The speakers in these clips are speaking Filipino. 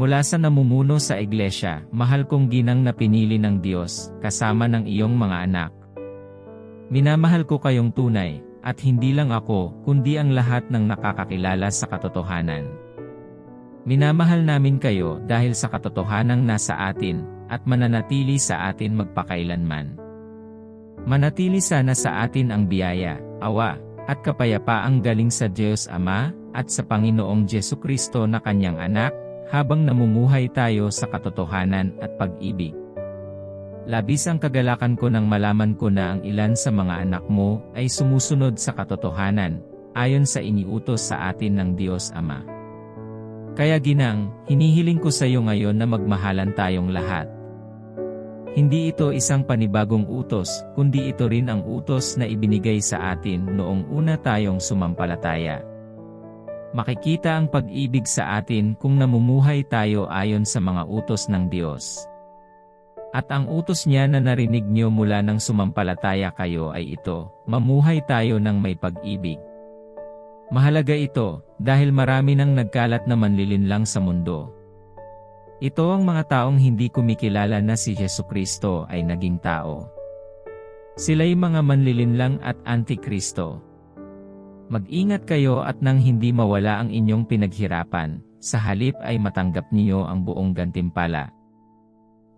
Mula sa namumuno sa iglesia, mahal kong ginang na pinili ng Diyos, kasama ng iyong mga anak. Minamahal ko kayong tunay, at hindi lang ako, kundi ang lahat ng nakakakilala sa katotohanan. Minamahal namin kayo dahil sa katotohanang nasa atin, at mananatili sa atin magpakailanman. Manatili sana sa atin ang biyaya, awa, at kapayapaang galing sa Diyos Ama, at sa Panginoong Jesu Kristo na kanyang anak, habang namumuhay tayo sa katotohanan at pag-ibig. Labis ang kagalakan ko nang malaman ko na ang ilan sa mga anak mo ay sumusunod sa katotohanan, ayon sa iniutos sa atin ng Diyos Ama. Kaya ginang, hinihiling ko sa iyo ngayon na magmahalan tayong lahat. Hindi ito isang panibagong utos, kundi ito rin ang utos na ibinigay sa atin noong una tayong sumampalataya. Makikita ang pag-ibig sa atin kung namumuhay tayo ayon sa mga utos ng Diyos. At ang utos niya na narinig niyo mula ng sumampalataya kayo ay ito, mamuhay tayo ng may pag-ibig. Mahalaga ito, dahil marami nang nagkalat na manlilinlang sa mundo. Ito ang mga taong hindi kumikilala na si Yesu Kristo ay naging tao. Sila'y mga manlilinlang at antikristo. Mag-ingat kayo at nang hindi mawala ang inyong pinaghirapan, sa halip ay matanggap niyo ang buong gantimpala.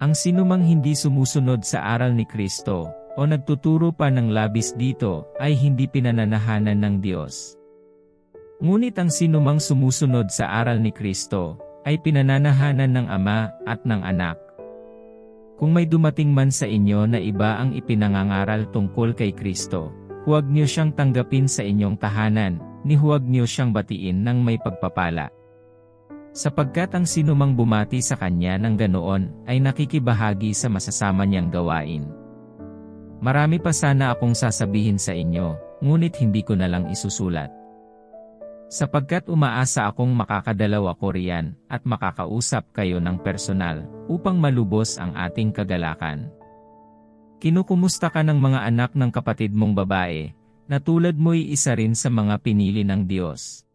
Ang sinumang hindi sumusunod sa aral ni Kristo, o nagtuturo pa ng labis dito, ay hindi pinananahanan ng Diyos. Ngunit ang sinumang sumusunod sa aral ni Kristo, ay pinananahanan ng Ama at ng Anak. Kung may dumating man sa inyo na iba ang ipinangangaral tungkol kay Kristo, Huwag niyo siyang tanggapin sa inyong tahanan, ni huwag niyo siyang batiin ng may pagpapala. Sapagkat ang sinumang bumati sa kanya ng ganoon ay nakikibahagi sa masasama niyang gawain. Marami pa sana akong sasabihin sa inyo, ngunit hindi ko na lang isusulat. Sapagkat umaasa akong makakadalaw ako riyan at makakausap kayo ng personal upang malubos ang ating kagalakan. Kinukumusta ka ng mga anak ng kapatid mong babae, na tulad mo'y isa rin sa mga pinili ng Diyos.